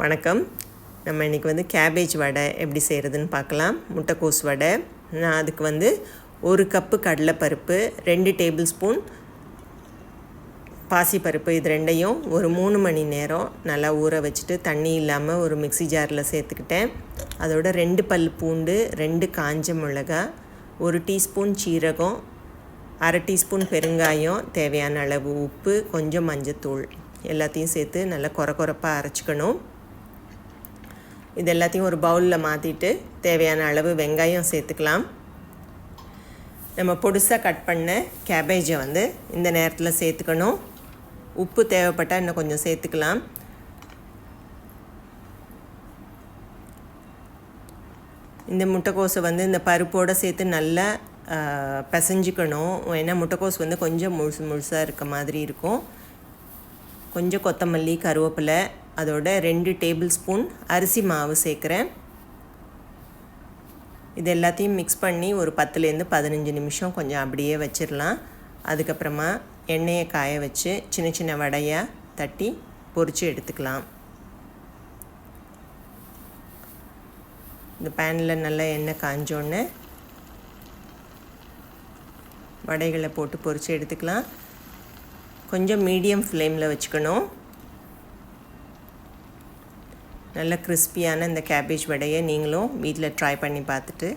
வணக்கம். நம்ம இன்றைக்கி வந்து கேபேஜ் வடை எப்படி செய்கிறதுன்னு பார்க்கலாம். முட்டைக்கோஸ் வடை. நான் அதுக்கு வந்து ஒரு கப்பு கடலைப்பருப்பு ரெண்டு டேபிள் ஸ்பூன் பாசிப்பருப்பு இது ரெண்டையும் ஒரு மூணு மணி நேரம் நல்லா ஊற வச்சுட்டு தண்ணி இல்லாமல் ஒரு மிக்ஸி ஜாரில் சேர்த்துக்கிட்டேன். அதோட ரெண்டு பல் பூண்டு ரெண்டு காஞ்ச மிளகா ஒரு டீஸ்பூன் சீரகம் அரை டீஸ்பூன் பெருங்காயம் தேவையான அளவு உப்பு கொஞ்சம் மஞ்சத்தூள். எல்லாத்தையும் சேர்த்து நல்லா கொர கொரப்பாக அரைச்சிக்கணும். இது எல்லாத்தையும் ஒரு பவுலில் மாற்றிட்டு தேவையான அளவு வெங்காயம் சேர்த்துக்கலாம். நம்ம பொடுசாக கட் பண்ண கேபேஜை வந்து இந்த நேரத்தில் சேர்த்துக்கணும். உப்பு தேவைப்பட்டால் இன்னும் கொஞ்சம் சேர்த்துக்கலாம். இந்த முட்டைக்கோஸை வந்து இந்த பருப்போடு சேர்த்து நல்லா பிசைஞ்சிக்கணும். ஏன்னா முட்டைக்கோஸ் வந்து கொஞ்சம் முழுசு முழுசாக இருக்க மாதிரி இருக்கும். கொஞ்சம் கொத்தமல்லி கருவேப்பிலை அதோட ரெண்டு டேபிள் ஸ்பூன் அரிசி மாவு சேர்க்குறேன். இது எல்லாத்தையும் மிக்ஸ் பண்ணி ஒரு பத்துலேருந்து பதினஞ்சு நிமிஷம் கொஞ்சம் அப்படியே வச்சிடலாம். அதுக்கப்புறமா எண்ணெயை காய வச்சு சின்ன சின்ன வடையாக தட்டி பொரித்து எடுத்துக்கலாம். இந்த பேனில் நல்லா எண்ணெய் காஞ்சோடனே வடைகளை போட்டு பொரித்து எடுத்துக்கலாம். கொஞ்சம் மீடியம் ஃப்ளேமில் வச்சுக்கணும். நல்ல கிறிஸ்பியான இந்த கேபேஜ் வடையை நீங்களும் வீட்டில் ட்ரை பண்ணி பார்த்துட்டு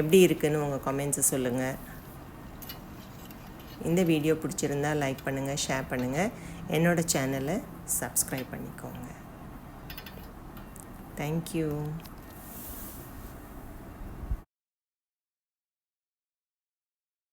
எப்படி இருக்குன்னு உங்கள் கமெண்ட்ஸை சொல்லுங்கள். இந்த வீடியோ பிடிச்சிருந்தா லைக் பண்ணுங்கள் ஷேர் பண்ணுங்கள். என்னோடய சேனலை சப்ஸ்கிரைப் பண்ணிக்கோங்க. தேங்க்யூ